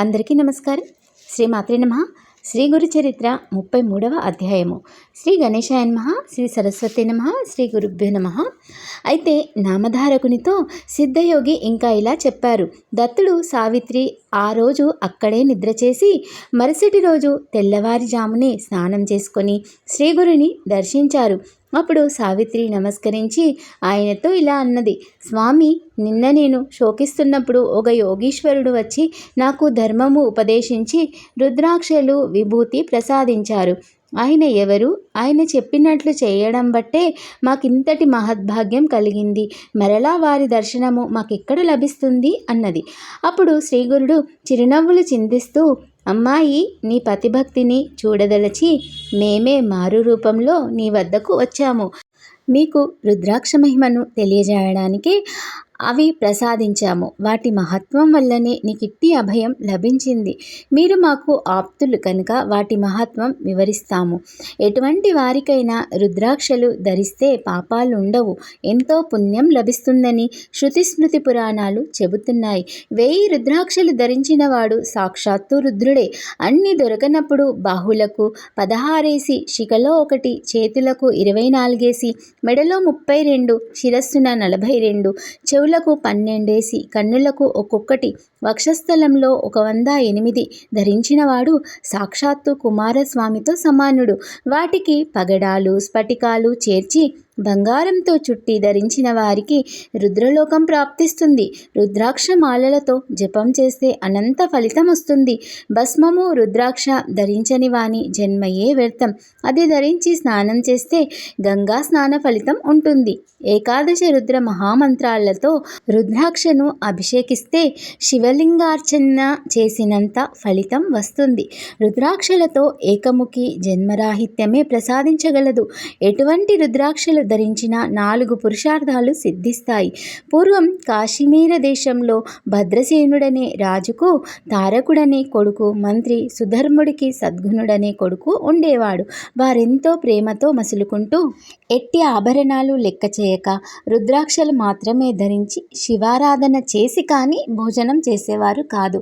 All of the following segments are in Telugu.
అందరికీ నమస్కారం. శ్రీ మాత్రే నమ. శ్రీ గురు చరిత్ర ముప్పై మూడవ అధ్యాయము. శ్రీ గణేశాయ నమ. శ్రీ సరస్వతి నమ. శ్రీ గురుభ్యో నమ. అయితే నామధారకునితో సిద్ధయోగి ఇంకా ఇలా చెప్పారు. దత్తుడు సావిత్రి ఆ రోజు అక్కడే నిద్ర చేసి మరుసటి రోజు తెల్లవారుజామునే స్నానం చేసుకొని శ్రీగురుని దర్శించారు. అప్పుడు సావిత్రి నమస్కరించి ఆయనతో ఇలా అన్నది స్వామి నిన్న నేను శోకిస్తున్నప్పుడు ఒక యోగీశ్వరుడు వచ్చి నాకు ధర్మము ఉపదేశించి రుద్రాక్షలు విభూతి ప్రసాదించారు. ఆయన ఎవరు? ఆయన చెప్పినట్లు చేయడం బట్టే మాకింతటి మహద్భాగ్యం కలిగింది. మరలా వారి దర్శనము మాకెక్కడ లభిస్తుంది? అన్నది. అప్పుడు శ్రీగురుడు చిరునవ్వులు చిందిస్తూ అమ్మాయి నీ పతిభక్తిని చూడదలచి మేమే మారు రూపంలో నీ వద్దకు వచ్చాము. మీకు రుద్రాక్ష మహిమను తెలియజేయడానికి అవి ప్రసాదించాము. వాటి మహత్వం వల్లనే నీకిట్టి అభయం లభించింది. మీరు మాకు ఆప్తులు కనుక వాటి మహత్వం వివరిస్తాము. ఎటువంటి వారికైనా రుద్రాక్షలు ధరిస్తే పాపాలు ఉండవు ఎంతో పుణ్యం లభిస్తుందని శృతి స్మృతి పురాణాలు చెబుతున్నాయి. వెయ్యి రుద్రాక్షలు ధరించిన వాడు సాక్షాత్తు రుద్రుడే. అన్ని దొరకనప్పుడు బాహులకు పదహారేసి శిఖలో ఒకటి చేతులకు ఇరవై నాలుగేసి మెడలో ముప్పై రెండు శిరస్సున నలభై రెండు చెవులకు పన్నెండేసి కన్నులకు ఒక్కొక్కటి. వక్షస్థలంలో ఒక వంద ఎనిమిది. ధరించినవాడు సాక్షాత్తు కుమారస్వామితో సమానుడు. వాటికి పగడాలు స్ఫటికాలు చేర్చి బంగారంతో చుట్టి ధరించిన వారికి రుద్రలోకం ప్రాప్తిస్తుంది. రుద్రాక్ష మాలలతో జపం చేస్తే అనంత ఫలితం వస్తుంది. భస్మము రుద్రాక్ష ధరించని వాని జన్మయే వ్యర్థం. అది ధరించి స్నానం చేస్తే గంగా స్నాన ఫలితం ఉంటుంది. ఏకాదశ రుద్ర మహామంత్రాలతో రుద్రాక్షను అభిషేకిస్తే శివలింగార్చన చేసినంత ఫలితం వస్తుంది. రుద్రాక్షలతో ఏకముఖి జన్మరాహిత్యమే ప్రసాదించగలదు. ఎటువంటి రుద్రాక్షలు ధరించిన నాలుగు పురుషార్థాలు సిద్ధిస్తాయి. పూర్వం కాశ్మీర దేశంలో భద్రసేనుడనే రాజుకు తారకుడనే కొడుకు మంత్రి సుధర్ముడికి సద్గుణుడనే కొడుకు ఉండేవాడు. వారెంతో ప్రేమతో మసులుకుంటూ ఎట్టి ఆభరణాలు లెక్క చేయక రుద్రాక్షలు మాత్రమే ధరించి శివారాధన చేసి కానీ భోజనం చేసేవారు కాదు.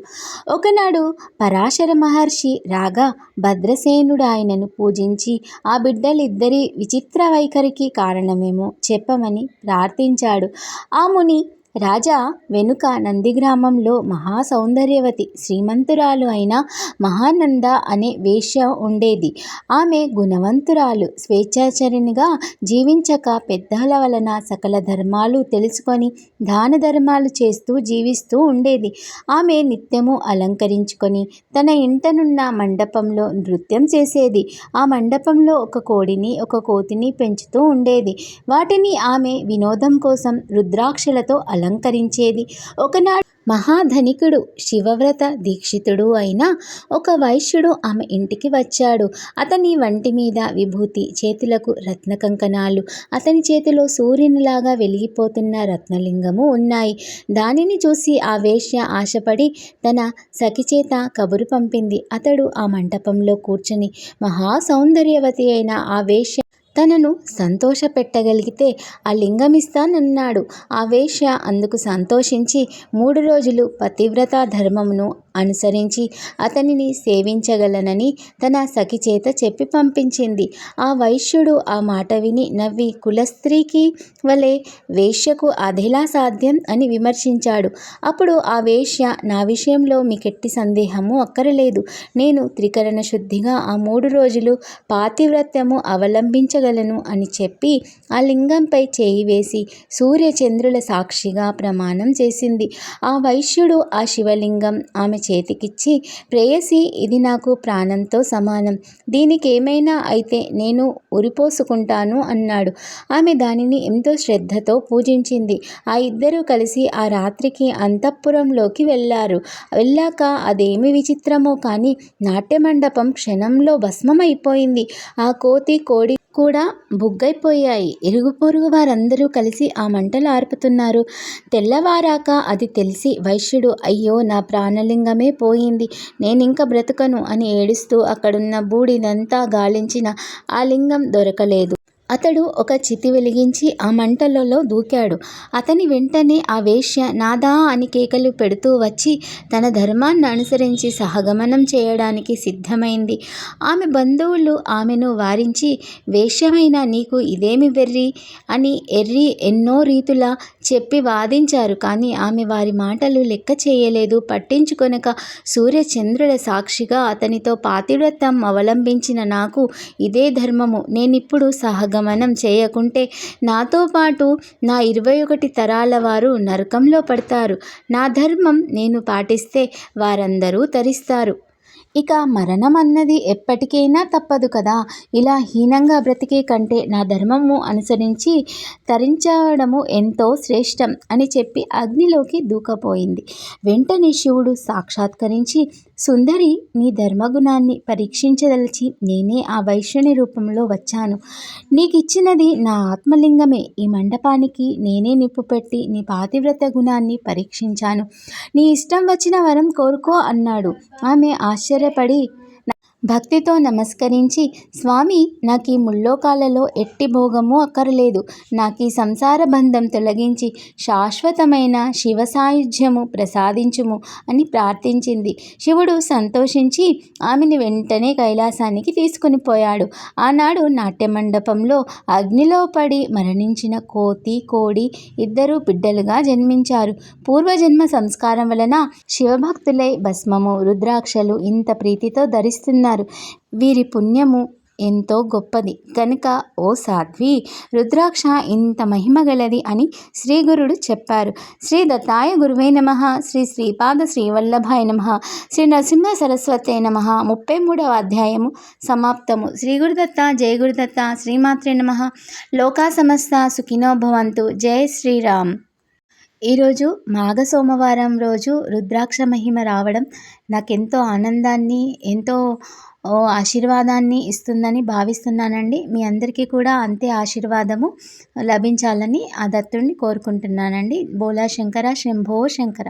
ఒకనాడు పరాశర మహర్షి రాగా భద్రసేనుడు ఆయనను పూజించి ఆ బిడ్డలిద్దరి విచిత్ర వైఖరికి కారణమేమో చెప్పమని ప్రార్థించాడు. ఆ ముని రాజా వెనుక నందిగ్రామంలో మహా సౌందర్యవతి శ్రీమంతురాలు అయిన మహానంద అనే వేష్య ఉండేది. ఆమె గుణవంతురాలు స్వేచ్ఛాచరినిగా జీవించక పెద్దల వలన సకల ధర్మాలు తెలుసుకొని దాన ధర్మాలు చేస్తూ జీవిస్తూ ఉండేది. ఆమె నిత్యము అలంకరించుకొని తన ఇంటనున్న మండపంలో నృత్యం చేసేది. ఆ మండపంలో ఒక కోడిని ఒక కోతిని పెంచుతూ ఉండేది. వాటిని ఆమె వినోదం కోసం రుద్రాక్షలతో అలం అలంకరించేది. ఒకనాడు మహాధనికుడు శివవ్రత దీక్షితుడు అయిన ఒక వైశ్యుడు ఆమె ఇంటికి వచ్చాడు. అతని వంటి మీద విభూతి చేతులకు రత్న కంకణాలు అతని చేతిలో సూర్యునిలాగా వెలిగిపోతున్న రత్నలింగము ఉన్నాయి. దానిని చూసి ఆ వేశ్య ఆశపడి తన సఖి చేత కబురు పంపింది. అతడు ఆ మంటపంలో కూర్చొని మహా సౌందర్యవతి అయిన ఆ వేశ్య తనను సంతోషపెట్టగలిగితే ఆ లింగం ఇస్తానన్నాడు ఆ వేశ్య అందుకు సంతోషించి మూడు రోజులు పతివ్రత ధర్మమును అనుసరించి అతనిని సేవించగలనని తన సఖి చేత చెప్పి పంపించింది. ఆ వైశ్యుడు ఆ మాట విని నవ్వి కులస్త్రీకి వలె వేశ్యకు అదిలా సాధ్యం అని విమర్శించాడు. అప్పుడు ఆ వేశ్య నా విషయంలో మీకెట్టి సందేహము అక్కరలేదు. నేను త్రికరణ శుద్ధిగా ఆ మూడు రోజులు పాతివ్రత్యము అవలంబించగలను. అని చెప్పి ఆ లింగంపై చేయి వేసి సూర్యచంద్రుల సాక్షిగా ప్రమాణం చేసింది. ఆ వైశ్యుడు ఆ శివలింగం ఆమె చేతికిచ్చి ప్రేయసి ఇది నాకు ప్రాణంతో సమానం. దీనికి ఏమైనా అయితే నేను ఉరిపోసుకుంటాను అన్నాడు. ఆమె దానిని ఎంతో శ్రద్ధతో పూజించింది. ఆ ఇద్దరూ కలిసి ఆ రాత్రికి అంతఃపురంలోకి వెళ్ళారు. వెళ్ళాక అదేమి విచిత్రమో కానీ నాట్యమండపం క్షణంలో భస్మమైపోయింది. ఆ కోతి కోడి కూడా బుగ్గైపోయాయి. ఇరుగు పొరుగు వారందరూ కలిసి ఆ మంటలు ఆర్పుతున్నారు. తెల్లవారాక అది తెలిసి వైశ్యుడు అయ్యో నా ప్రాణలింగమే పోయింది. నేనింక బ్రతకను అని ఏడుస్తూ అక్కడున్న బూడిదంతా గాలించిన ఆ లింగం దొరకలేదు. అతడు ఒక చితి వెలిగించి ఆ మంటలలో దూకాడు. అతని వెంటనే ఆ వేశ్య నాదా అని కేకలు పెడుతూ వచ్చి తన ధర్మాన్ని అనుసరించి సహగమనం చేయడానికి సిద్ధమైంది. ఆమె బంధువులు ఆమెను వారించి వేశ్యమైన నీకు ఇదేమి వెర్రి? అని ఎర్రి ఎన్నో రీతుల చెప్పి వాదించారు. కానీ ఆమె వారి మాటలు లెక్క చేయలేదు. పట్టించుకొనక సూర్యచంద్రుల సాక్షిగా అతనితో పాతివ్రతం అవలంబించిన నాకు ఇదే ధర్మము. నేనిప్పుడు సహగమనం చేయకుంటే నాతో పాటు నా ఇరవై ఒకటి తరాల వారు నరకంలో పడతారు. నా ధర్మం నేను పాటిస్తే వారందరూ తరిస్తారు. ఇక మరణం అన్నది ఎప్పటికైనా తప్పదు కదా. ఇలా హీనంగా బ్రతికే కంటే నా ధర్మము అనుసరించి తరించడము ఎంతో శ్రేష్టం అని చెప్పి అగ్నిలోకి దూకపోయింది. వెంటనే శివుడు సాక్షాత్కరించి సుందరి నీ ధర్మగుణాన్ని పరీక్షించదలిచి నేనే ఆ వైశ్యుని రూపంలో వచ్చాను. నీకు ఇచ్చినది నా ఆత్మలింగమే. ఈ మండపానికి నేనే నిప్పు పెట్టి నీ పాతివ్రత గుణాన్ని పరీక్షించాను. నీ ఇష్టం వచ్చిన వరం కోరుకో అన్నాడు. ఆమె ఆశ్చర్యపడి భక్తితో నమస్కరించి స్వామి నాకు ఈ ముల్లోకాలలో ఎట్టి భోగము అక్కరలేదు. నాకు ఈ సంసార బంధం తొలగించి శాశ్వతమైన శివ సాయుధ్యము ప్రసాదించుము అని ప్రార్థించింది. శివుడు సంతోషించి ఆమెను వెంటనే కైలాసానికి తీసుకుని పోయాడు. ఆనాడు నాట్య మండపంలో అగ్నిలో పడి మరణించిన కోతి కోడి ఇద్దరు బిడ్డలుగా జన్మించారు. పూర్వజన్మ సంస్కారం వలన శివభక్తులై భస్మము రుద్రాక్షలు ఇంత ప్రీతితో ధరిస్తున్నారు. వీరి పుణ్యము ఎంతో గొప్పది. కనుక ఓ సాధ్వి రుద్రాక్ష ఇంత మహిమ గలది అని శ్రీగురుడు చెప్పారు. శ్రీ దత్తాయ గురువే నమ. శ్రీ శ్రీపాద శ్రీవల్లభాయ నమ. శ్రీ నరసింహ సరస్వతే నమ. ముప్పై మూడవ అధ్యాయము సమాప్తము. శ్రీ గురుదత్త జయ గురుదత్త శ్రీమాత్రే నమ. లోకా సమస్త సుఖినో భవంతు. జై శ్రీరామ్. ఈరోజు మాఘ సోమవారం రోజు రుద్రాక్ష మహిమ రావడం నాకెంతో ఆనందాన్ని ఎంతో ఆశీర్వాదాన్ని ఇస్తుందని భావిస్తున్నానండి. మీ అందరికీ కూడా అంతే ఆశీర్వాదము లభించాలని ఆ దత్తుడిని కోరుకుంటున్నానండి. బోలా శంకర శంభో శంకర.